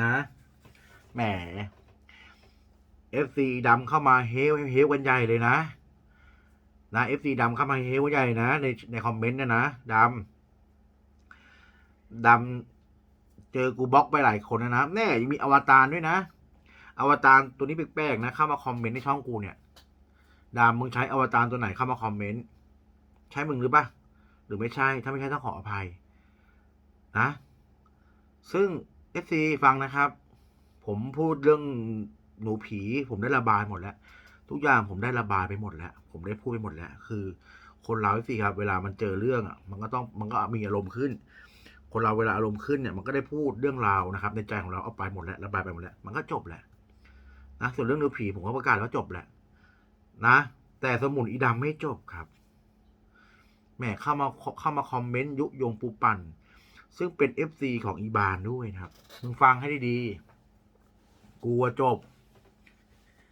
นะแหมเอฟซีดำเข้ามาเฮลเฮลกันใหญ่เลยนะ นะเอฟซีดำเข้ามาเฮลกันใหญ่นะ ในในคอมเมนต์เนะนะดำดำเจอกูบล็อกไปหลายคนนะนะแน่ยังมีอวตารด้วยนะ อวตารตัวนี้แปลกๆนะ เข้ามาคอมเมนต์ในช่องกูเนี่ยดำมึงใช้อวตารตัวไหนเข้ามาคอมเมนต์ใช่มึงหรือปะหรือไม่ใช่ ถ้าไม่ใช่ต้องขออภัย นะ ซึ่ง เอฟซีฟังนะครับ ผมพูดเรื่องหนูผี ผมได้ระบายหมดแล้ว ทุกอย่างผมได้ระบายไปหมดแล้ว ผมได้พูดไปหมดแล้ว คือ คนเราสิครับ เวลามันเจอเรื่องอะมันก็ต้องมันก็มีอารมณ์ขึ้น คนเราเวลาอารมณ์ขึ้นเนี่ยมันก็ได้พูดเรื่องราวนะครับ ในใจของเราเอาไปหมดแล้วระบายไปหมดแล้ว มันก็จบแหละนะส่วนเรื่องหนูผีผมก็ประกาศแล้วจบแหละ นะ แต่สมุนอีดำไม่จบครับแหมเข้ามาเข้ามาคอมเมนต์ยุยงปูปั่น ซึ่งเป็น FC ของอีบานด้วยนะครับ มึงฟังให้ดีๆกูว่าจบ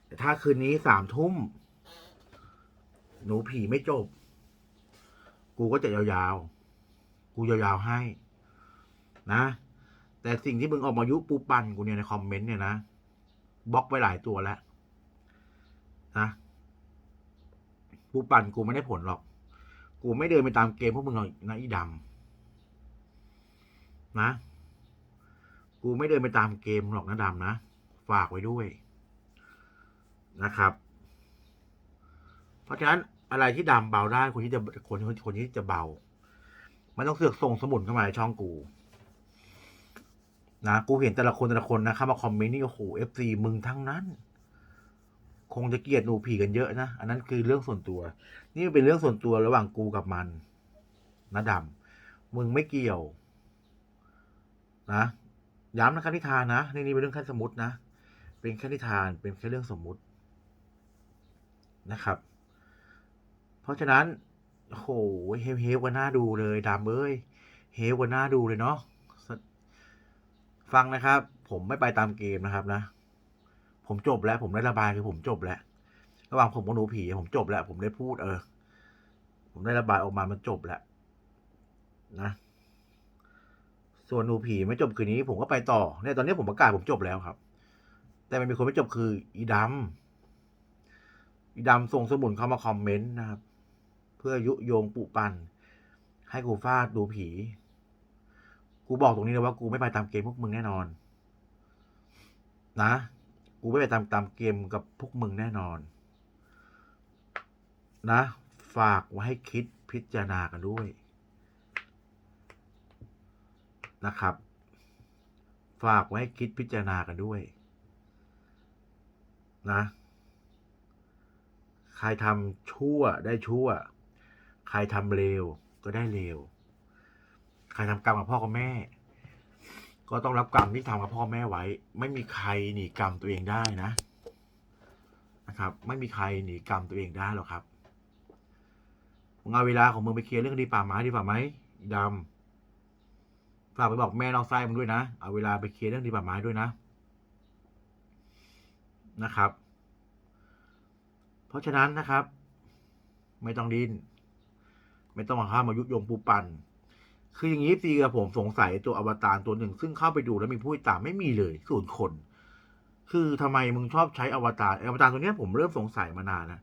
แต่ถ้าคืนนี้สามทุ่ม หนูผีไม่จบ กูก็จะยาวๆ กูยาวๆให้ นะ แต่สิ่งที่มึงออกมายุปูปันกูเนี่ยในคอมเมนต์เนี่ยนะบล็อกไปหลายตัวแล้ว นะปูปันกูไม่ได้ผลหรอก กูไม่เดินไปตามเกมพวกมึงหรอกนะอีดำ นะ กูไม่เดินไปตามเกมหรอกนะดำนะ ฝากไว้ด้วยนะครับ เพราะฉะนั้นอะไรที่ดำเบาได้คนที่จะคนคนคนที่จะเบา มันต้องเสือกส่งสมุนเข้ามาในช่องกูนะกูเห็นแต่ละคนแต่ละคนนะเข้ามาคอมเมนต์นี่โอ้โหเอฟซีมึงทั้งนั้น คงจะเกลียดหนูผีกันเยอะนะ อันนั้นคือเรื่องส่วนตัว นี่เป็นเรื่องส่วนตัวระหว่างกูกับมันนะดำมึงไม่เกี่ยว นะย้ำนะครับนิทานนะนี่นี่เป็นเรื่องแค่สมมตินะ เป็นแค่นิทานเป็นแค่เรื่องสมมุตินะครับ เพราะฉะนั้นโอ้โหเฮฟเฮฟกันน่าดูเลยดำเอ้ยเฮฟกันน่าดูเลยเนาะฟังนะครับ ผมไม่ไปตามเกมนะครับนะ ผมจบแล้ว ผมได้ระบายคือผมจบแล้วระหว่างผมกับหนูผีผมจบแล้ว ผมได้พูดเออ ผมได้ระบายออกมามันจบแล้วนะ ส่วนหนูผีไม่จบคืนนี้ผมก็ไปต่อเนี่ยตอนนี้ผมประกาศผมจบแล้วครับ แต่มันมีคนไม่จบคือ อีดำอีดำส่งสมุนเข้ามาคอมเมนต์นะครับ เพื่อยุโยงปุปันให้กูฟาดดูผี กูบอกตรงนี้เลยว่ากูไม่ไปตามเกมพวกมึงแน่นอน นะ กูไม่ไปตามตามเกมกับพวกมึงแน่นอน นะ ฝากไว้ให้คิดพิจารณากันด้วย นะครับ ฝากไว้คิดพิจารณากันด้วย นะ ใครทำชั่วได้ชั่ว ใครทำเลวก็ได้เลว ใครทำกรรมกับพ่อกับแม่ ก็ต้องรับกรรมที่ทำกับพ่อแม่ไว้ ไม่มีใครหนีกรรมตัวเองได้นะ นะครับ ไม่มีใครหนีกรรมตัวเองได้หรอกครับมึงเอาเวลาของมึงไปเคลียร์เรื่องดีป่าไม้ดีกว่าไหมดำ ฝากไปบอกแม่น้องไส้มึงด้วยนะ เอาเวลาไปเคลียร์เรื่องดีป่าไม้ด้วยนะ นะครับ เพราะฉะนั้นนะครับ ไม่ต้องดินไม่ต้องมาข้ามายุยงปูปัน คืออย่างนี้ซีกับผมสงสัยตัวอวตารตัวหนึ่ง ซึ่งเข้าไปดูแล้วมีผู้ติดตามไม่มีเลยศูนย์คน คือทำไมมึงชอบใช้อวตารอวตารตัวเนี้ยผมเริ่มสงสัยมานานนะ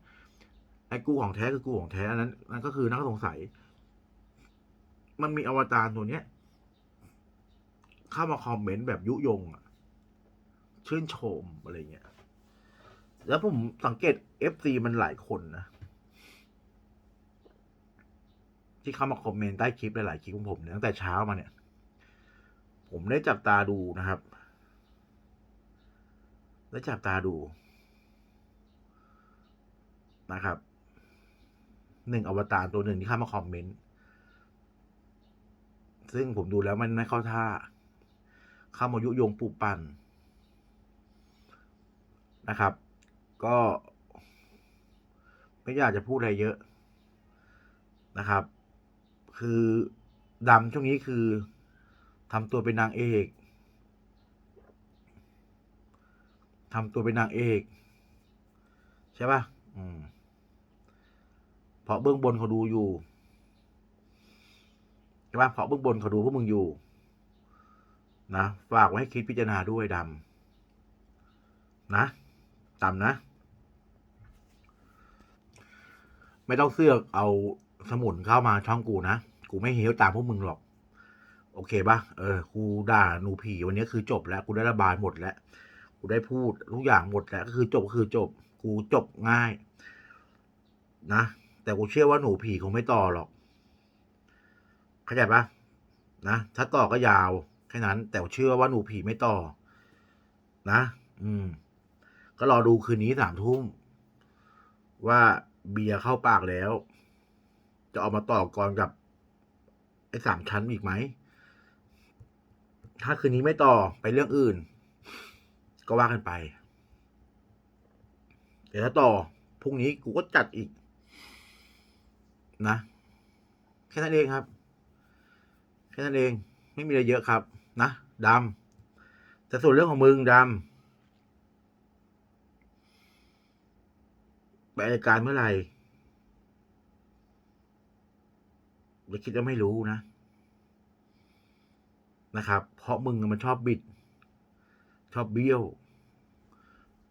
ไอ้กูของแท้คือกูของแท้อันนั้นนั่นก็คือนักสงสัย มันมีอวตารตัวเนี้ย เข้ามาคอมเมนต์แบบยุยงอะชื่นชมอะไรเงี้ย แล้วผมสังเกต FC มันหลายคนนะ ที่เข้ามาคอมเมนต์ใต้คลิปหลายๆคลิปของผมเนี่ยตั้งแต่เช้ามาเนี่ย ผมได้จับตาดูนะครับ ได้จับตาดูนะครับหนึ่งอวตารตัวหนึ่งที่เข้ามาคอมเมนต์ ซึ่งผมดูแล้วมันไม่เข้าท่า เข้ามายุยงปลูกปั่นนะครับ ก็ ไม่อยากจะพูดอะไรเยอะนะครับ คือดำช่วงนี้คือทำตัวเป็นนางเอกทำตัวเป็นนางเอกใช่ปะ่ะอืมเพราะเบื้องบนเขาดูอยู่ใช่ปะเพราะเบื้องบนเขาดูพวกมึงอยู่ นะ ฝากไว้ให้คิดพิจารณาด้วยดำนะดำนะ ไม่ต้องเสือกเอาสมุนเข้ามาช่องกูนะ กูไม่เฮี้ยวตามพวกมึงหรอก โอเคปะเออ กูด่าหนูผีวันนี้คือจบแล้ว กูได้ระบายหมดแล้ว กูได้พูดทุกอย่างหมดแล้ว ก็คือจบก็คือจบ กูจบง่าย นะ แต่กูเชื่อว่าหนูผีคงไม่ต่อหรอก เข้าใจปะนะ ถ้าต่อก็ยาว ค่นั้น แต่เชื่อว่าหนูผีไม่ต่อ นะ อืม ก็รอดูคืนนี้สามทุ่ม ว่าเบียร์เข้าปากแล้ว จะออกมาต่อกรกับ ไอ้สามชั้นอีกไหม ถ้าคืนนี้ไม่ต่อไปเรื่องอื่น ก็ว่ากันไปแต่ถ้าต่อพรุ่งนี้กูก็จัดอีก นะ แค่นั้นเองครับ แค่นั้นเอง ไม่มีอะไรเยอะครับ นะดำแต่ส่วนเรื่องของมึงดำไปอายการเมื่อไหร่อย่าคิดว่าไม่รู้นะ นะครับ เพราะมึงมันชอบบิด ชอบเบี้ยว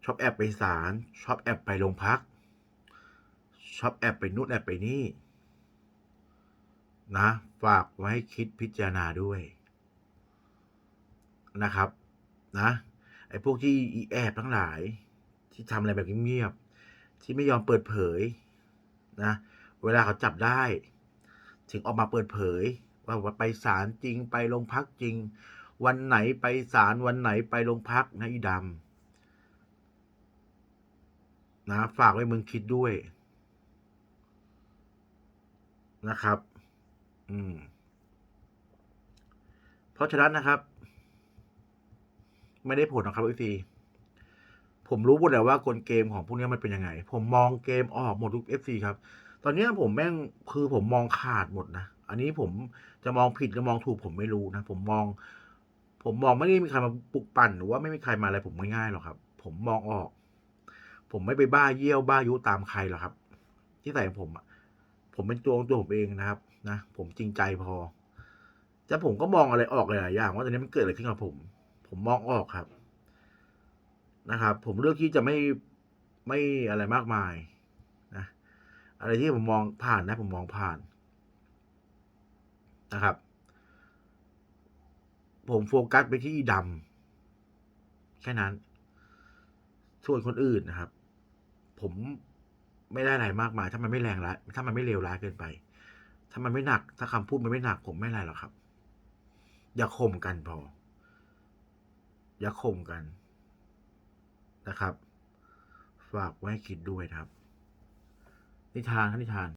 ชอบแอบไปศาลชอบแอบไปโรงพัก ชอบแอบไปนู่นแอบไปนี่ นะ ฝากไว้คิดพิจารณาด้วย นะครับนะไอ้พวกที่แอบทั้งหลาย ที่ทำอะไรแบบเงียบๆที่ไม่ยอมเปิดเผยนะเวลาเขาจับได้ ถึงออกมาเปิดเผยว่าว่าไปศาลจริงไปโรงพักจริง วันไหนไปศาลวันไหนไปโรงพักนะอีดำนะฝากไว้มึงคิดด้วยนะครับ อืม เพราะฉะนั้นนะครับ ไม่ได้ผลหรอกครับเอซีผมรู้หมดแล้วว่ากลเกมของพวกนี้มันเป็นยังไง ผมมองเกมออกหมดทุกเอฟซีครับ ตอนนี้ผมแม่งคือผมมองขาดหมดนะ อันนี้ผมจะมองผิดหรือมองถูกผมไม่รู้นะ ผมมอง ผมมองไม่ได้มีใครมาปลุกปั่นหรือว่าไม่มีใครมาอะไรผมง่ายๆหรอกครับ ผมมองออก ผมไม่ไปบ้าเยี่ยวบ้ายุตามใครหรอกครับ ที่ใส่ของผมอะผมเป็นตัวของตัวผมเองนะครับ นะ ผมจริงใจพอจะผมก็มองอะไรออกหลายๆอย่างว่าตอนนี้มันเกิดอะไรขึ้นกับผม ผมมองออกครับนะครับ ผมเลือกที่จะไม่ไม่อะไรมากมายนะอะไรที่ผมมองผ่านนะผมมองผ่านนะครับ ผมโฟกัสไปที่ดำแค่นั้น ส่วนคนอื่นนะครับ ผมไม่ได้อะไรมากมาย ถ้ามันไม่แรงร้ายถ้ามันไม่เลวร้ายเกินไป ถ้ามันไม่หนัก ถ้าคำพูดมันไม่หนัก ผมไม่อะไรหรอกครับ อย่าข่มกันพอ อย่าข่มกันนะครับ ฝากไว้ให้คิดด้วยครับ นิทานนิทาน